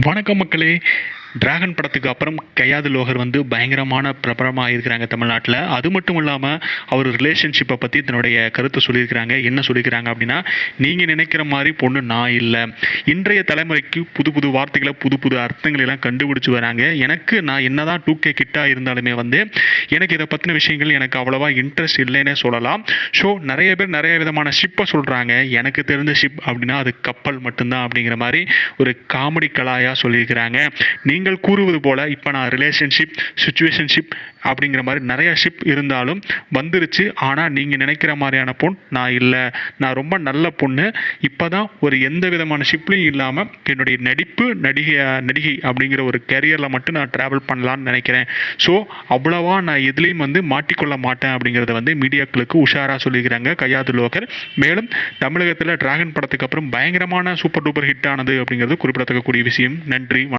வணக்கம் மக்களே. டிராகன் படத்துக்கு அப்புறம் கையாது லோகர் வந்து பயங்கரமான பிரபலமாக இருக்கிறாங்க தமிழ்நாட்டில். அது மட்டும் இல்லாமல் அவர் ரிலேஷன்ஷிப்பை பற்றி தன்னுடைய கருத்தை சொல்லியிருக்கிறாங்க. என்ன சொல்லியிருக்கிறாங்க அப்படின்னா நீங்கள் நினைக்கிற மாதிரி பொண்ணு நான் இல்லை. இன்றைய தலைமுறைக்கு புது புது வார்த்தைகளை புது புது அர்த்தங்களை எல்லாம் கண்டுபிடிச்சி வராங்க. எனக்கு நான் என்னதான் டூ கே கிட்டாக இருந்தாலுமே வந்து எனக்கு இதை பற்றின விஷயங்கள் எனக்கு அவ்வளோவா இன்ட்ரெஸ்ட் இல்லைன்னே சொல்லலாம். ஸோ நிறைய பேர் நிறைய விதமான ஷிப்பை சொல்கிறாங்க எனக்கு தெரிஞ்ச ஷிப் அப்படின்னா அது கப்பல் மட்டும்தான் அப்படிங்கிற மாதிரி ஒரு காமெடி கலாயாக சொல்லியிருக்கிறாங்க. நீங்கள் கூறுவது போல் இப்போ நான் ரிலேஷன்ஷிப் சுச்சுவேஷன்ஷிப் அப்படிங்கிற மாதிரி நிறைய ஷிப் இருந்தாலும் வந்துருச்சு. ஆனால் நீங்கள் நினைக்கிற மாதிரியான பொண் நான் இல்லை. நான் ரொம்ப நல்ல பொண்ணு. இப்போ தான் ஒரு எந்த விதமான ஷிப்லையும் இல்லாமல் என்னுடைய நடிப்பு நடிகை நடிகை அப்படிங்கிற ஒரு கேரியரில் மட்டும் நான் ட்ராவல் பண்ணலான்னு நினைக்கிறேன். ஸோ அவ்வளவா நான் எதுலேயும் வந்து மாட்டிக்கொள்ள மாட்டேன் அப்படிங்கிறத வந்து மீடியாக்களுக்கு உஷாராக சொல்லிக்கிறாங்க கையாது லோகர் மேலும் தமிழகத்தில் டிராகன் படத்துக்கு அப்புறம் பயங்கரமான சூப்பர் டூப்பர் ஹிட் ஆனது அப்படிங்கிறது குறிப்பிடத்தக்கக்கூடிய விஷயம். நன்றி